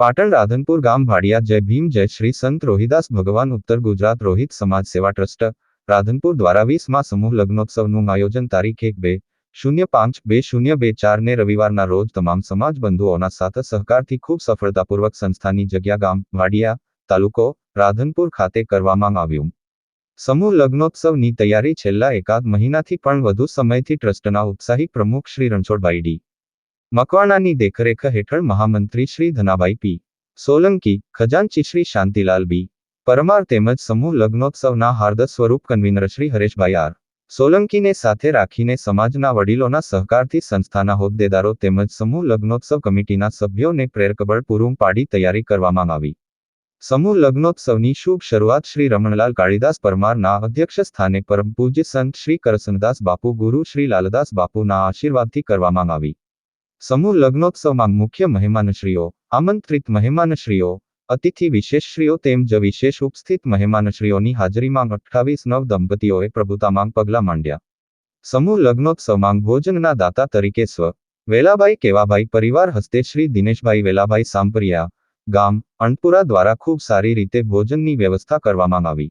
પાટણ રાધનપુર ગામ ભાડિયા, જય ભીમ, જય શ્રી સંત રોહિદાસ ભગવાન, ઉત્તર ગુજરાત રોહિત સમાજ સેવા ટ્રસ્ટ, રાધનપુર દ્વારા વીસમાં સમૂહ લગ્નોત્સવનું આયોજન તારીખ એક બે શૂન્ય પાંચ બે શૂન્ય બે ચારને રવિવારના રોજ તમામ સમાજ બંધુઓના સાથ સહકારથી ખૂબ સફળતાપૂર્વક સંસ્થાની જગ્યા ગામ વાડિયા તાલુકો રાધનપુર ખાતે કરવામાં આવ્યું. સમૂહ લગ્નોત્સવની તૈયારી છેલ્લા એકાદ મહિનાથી પણ વધુ સમયથી ટ્રસ્ટના ઉત્સાહી પ્રમુખ શ્રી રણછોડભાઈ ડી. મકવાણાની દેખરેખ હેઠળ મહામંત્રી શ્રી ધનાભાઈ પી સોલંકી ખજાનચી શ્રી શાંતિલાલ બી પરમાર તેમજ સમૂહ લગ્નોત્સવના હાર્દ સ્વરૂપ કન્વીનર શ્રી હરેશભાઈ આર સોલંકીને સાથે રાખીને સમાજના વડીલોના સહકારથી સંસ્થાના હોદ્દેદારો તેમજ સમૂહ લગ્નોત્સવ કમિટીના સભ્યોને પ્રેરકબળ પૂરું પાડી તૈયારી કરવામાં આવી સમૂહ લગ્નોત્સવની શુભ શરૂઆત શ્રી રમણલાલ કાળીદાસ પરમારના અધ્યક્ષ સ્થાને પરમ પૂજ્ય સંત શ્રી કરસનદાસ બાપુ ગુરુ શ્રી લાલદાસ બાપુના આશીર્વાદથી કરવામાં આવી સમૂહ લગ્નોત્સવમાં મુખ્ય મહેમાનશ્રીઓ, આમંત્રિત મહેમાનશ્રીઓ, અતિથિ વિશેષશ્રીઓ તેમજ વિશેષ ઉપસ્થિત મહેમાનશ્રીઓની હાજરીમાં અઠ્ઠાવીસ નવ દંપતીઓએ પ્રભુતામાં પગલાં માંડ્યા. સમૂહ લગ્નોત્સવમાં ભોજનના દાતા તરીકે સ્વ, વેલાભાઈ કેવાભાઈ પરિવાર હસ્તે શ્રી દિનેશભાઈ વેલાભાઈ સાંપરિયા, ગામ, અણપુરા દ્વારા ખૂબ સારી રીતે ભોજનની વ્યવસ્થા કરવામાં આવી.